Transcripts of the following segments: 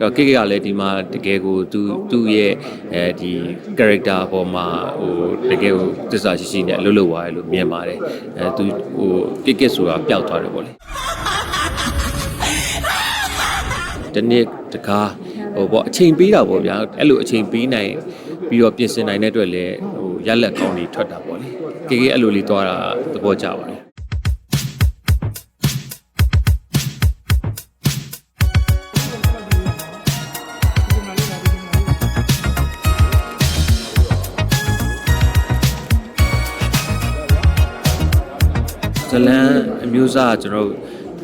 တော့ကိကိကလည်းဒီမှာတကယ်ကိုသူသူ့ရဲ့အဲဒီ character ပေါ်မှာဟိုတကယ်ကိုသစ္စာရှိရှိနဲ့အလုပ်လုပ်သွားတယ်လို့မြင်ပါတယ်အဲသူဟိုကိကိဆိုတာပျောက်သွားတယ်ပေါ့လေတနေ့တကားဟိုပေါ့အချိန်ပေးတာပေါ့ဗျာအဲ့လိုအချိန်ပေးနိုင်ပြီးတော့ပြင်ဆင်နိုင်တဲ့အတွက်လည်းဟိုရက်လက်ကောင်းတွေထွက်တာပေါ့လေကေကေအဲ့လိုလေးသွားတာသဘောကျပါတယ် လန်အမျိုးအစားကကျွန်တော်တို့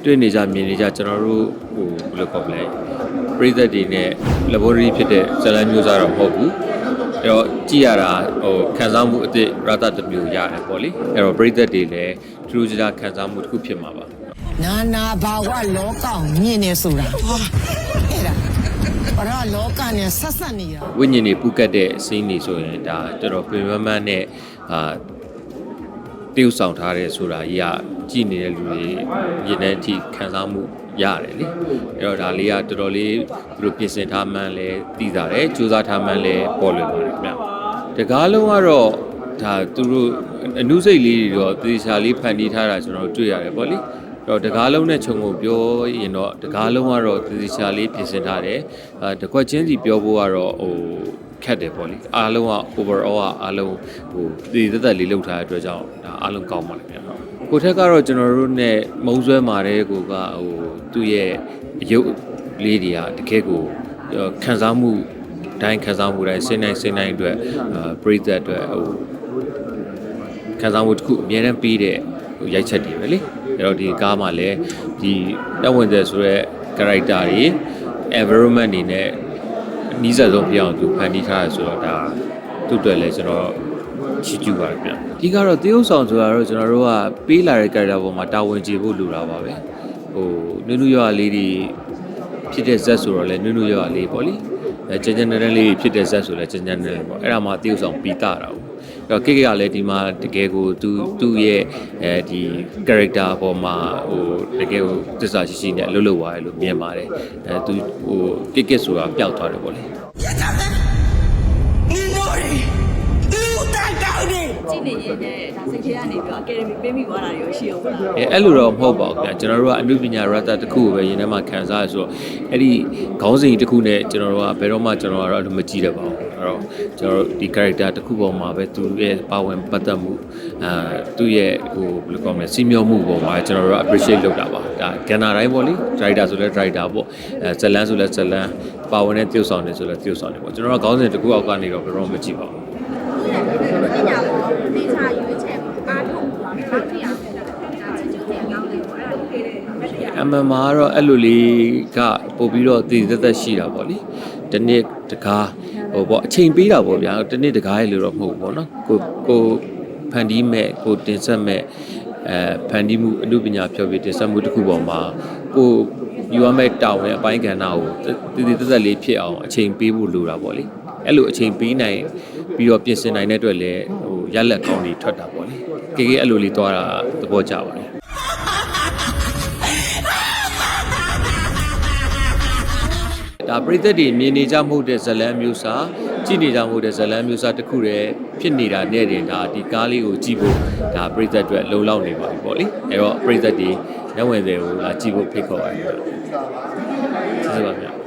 တွေ့နေကြမြင်နေကြကျွန်တော်တို့ဟိုဘယ်လိုခေါ်မလဲပရိသတ်တွေနဲ့ laboratory ဖြစ်တဲ့ဇလန်မျိုးစားတော့မဟုတ်ဘူးအဲ့တော့ကြည့်ရတာဟိုခံစားမှုအစ်စ်ရတတစ်မျိုးရတယ်ပေါ့လေအဲ့တော့ပရိသတ်တွေလည်းသူတို့ကြခံစားမှုတစ်ခုဖြစ်မှာပါနာနာဘာဝလောကကိုမြင်နေဆိုတာအဲ့ဒါဘာလို့လောကနဲ့ဆက်ဆက်နေတာဝိညာဉ်တွေပူကတ်တဲ့အစင်းတွေဆိုရင်ဒါတော်တော်ပြင်မမန်းနဲ့အာ တိ ਉ ဆောင်ထားတယ်ဆိုတာကြီးကကြည်နေတဲ့လူတွေရင်ထဲအထိခံစားမှုရတယ်လေအဲ့တော့ဒါလေးကတော်တော်လေးသူတို့ပြင်ဆင်ထားမှန်းလဲသိတာတယ်စူးစမ်းထားမှန်းလဲပေါ်လွင်ပါတယ်ခင်ဗျတကားလုံးကတော့ဒါသူတို့အနုစိတ်လေးတွေတော့သေချာလေးဖန်တီးထားတာကျွန်တော်တို့တွေ့ရတယ်ပေါ့လေတော့တကားလုံးနဲ့ခြုံကိုပြောရင်တော့တကားလုံးကတော့သေချာလေးပြင်ဆင်ထားတယ်အဲတကွက်ချင်းစီပြောဖို့ကတော့ဟို ခက်တယ်ပေါ့လေအားလုံးက overall ကအားလုံးဟိုသေသက်သက်လေးလောက်ထားတဲ့အတွက်ကြောင့်ဒါအားလုံးကောင်းပါလိမ့်မယ်ကိုထက်ကတော့ကျွန်တော်တို့ ਨੇ မုံဆွဲမာတဲ့ကိုကဟိုသူ့ရဲ့အယုတ်လေးတွေကတကယ်ကိုခံစားမှုတိုင်းခံစားမှုတိုင်းစိတ်နိုင်စိတ်နိုင်အတွက်အာပရိသတ်အတွက်ဟိုခံစားမှုတစ်ခုအများနဲ့ပြီးတဲ့ဟိုရိုက်ချက်တွေပဲလေအဲ့တော့ဒီကားမှာလည်းဒီတက်ဝင်တဲ့ဆိုရဲ character တွေ environment တွေနဲ့အ နည်းဆက်ဆုံးပြောင်းသူဖန်တီးထားရဆိုတော့ဒါသူ့အတွက်လည်းကျွန်တော်ချီးကျူးပါတယ်ဗျ။ဒီကတော့သေုပ်ဆောင်ဆိုတာတော့ကျွန်တော်တို့ကပေးလာတဲ့ character ပေါ်မှာတာဝန်ကျေဖို့လိုတာပါပဲ။ဟိုနုနုရွာလေးတွေဖြစ်တဲ့ဇက်ဆိုတော့လည်းနုနုရွာလေးပေါ့လေ။အဲကျန်ကျန်နယ်နယ်လေးဖြစ်တဲ့ဇက်ဆိုလည်းကျန်ကျန်နယ်နယ်ပေါ့။အဲ့ဒါမှသေုပ်ဆောင်ပြီးတာတာပေါ့။အဲ့ တော့ကိကိကလည်းဒီမှာတကယ်ကိုသူသူ့ရဲ့အဲဒီ character ပေါ်မှာဟိုတကယ်ကိုသစ္စာရှိရှိနဲ့အလုပ်လုပ်သွားတယ်လို့မြင်ပါတယ်။အဲသူဟိုကိကိဆိုတာပျောက်သွားတယ်ပေါ့လေ။ကြည့်နေရင်လည်းဒါစိတ်ထဲကနေပြီးတော့ academy ပေးမိသွားတာတွေရှိအောင်ပါလားအဲအဲ့လိုတော့မဟုတ်ပါဘူးခင်ဗျာကျွန်တော်တို့ကအမှုပညာရတတစ်ခုကိုပဲရင်းထဲမှာခံစားရဆိုတော့အဲ့ဒီခေါင်းစဉ်တစ်ခုနဲ့ကျွန်တော်တို့ကဘယ်တော့မှကျွန်တော်ကတော့အဲ့လိုမကြည့်တတ်ပါဘူး အဲ့တော့ကျွန်တော်တို့ဒီ character တစ်ခုပေါ်မှာပဲသူရဲ့ပါဝင်ပတ်သက်မှုအာသူ့ရဲ့ဟိုဘယ်လိုကောင်းမလဲစီမျောမှုပေါ်မှာကျွန်တော်တို့ appreciate လုပ်တာပါဒါကဏ္ဍတိုင်းပေါ့လေ driver ဆိုလဲ driver ပေါ့အဲဇလန်းဆိုလဲဇလန်းပါဝင်တဲ့တယောက်ဆောင်နေဆိုလဲတယောက်ဆောင်နေပေါ့ကျွန်တော်တို့ခေါင်းစဉ်တစ်ခုအောက်ကနေတော့ဘယ်တော့မှမကြည့်ပါဘူးပညာပေါ်ဒေတာရွေးချက်အားထုတ်သွားတယ်။တရားဖြစ်တာဒါချစ်ချစ်ပြန်ကောင်းတယ်ပေါ့။အဲ့ဒါ okay တယ်။မတရားအမှန်မှာကတော့အဲ့လိုလေးကပို့ပြီးတော့တည်သက်သက်ရှိတာပေါ့လေတနေ့တကား ဟိုပေါ့အချိန်ပေးတာပေါ့ဗျာတနေ့တကားရဲ့လို့တော့မဟုတ်ဘူးပေါ့နော်ကိုကိုဖန်တီးမဲ့ကိုတင်ဆက်မဲ့အဲဖန်တီးမှုအမှုပညာဖြောပြတင်ဆက်မှုတစ်ခုပေါ်မှာကိုယူရမဲ့တောင်းရဲ့အပိုင်းကဏ္ဍကိုတည်တည်သက်သက်လေးဖြစ်အောင်အချိန်ပေးဖို့လိုတာပေါ့လေအဲ့လိုအချိန်ပေးနိုင်ပြီးတော့ပြင်ဆင်နိုင်တဲ့အတွက်လည်းဟိုရက်လက်ကောင်းတွေထွက်တာပေါ့လေကေကေအဲ့လိုလေးသွားတာသဘောကျပါတယ် ဒါပရိသတ်တွေမြင်နေကြမဟုတ်တဲ့ဇလန်းမျိုးစားကြည့်နေကြမဟုတ်တဲ့ဇလန်းမျိုးစားတစ်ခုတည်းဖြစ်နေတာနဲ့တင်ဒါဒီကားလေးကိုကြည့်ဖို့ဒါပရိသတ်အတွက်လုံလောက်နေပါပြီပေါ့လေအဲ့တော့ပရိသတ်တွေညဝင်တွေကိုလာကြည့်ဖို့ဖိတ်ခေါ်ပါတယ်ကျေးဇူးပါဗျာ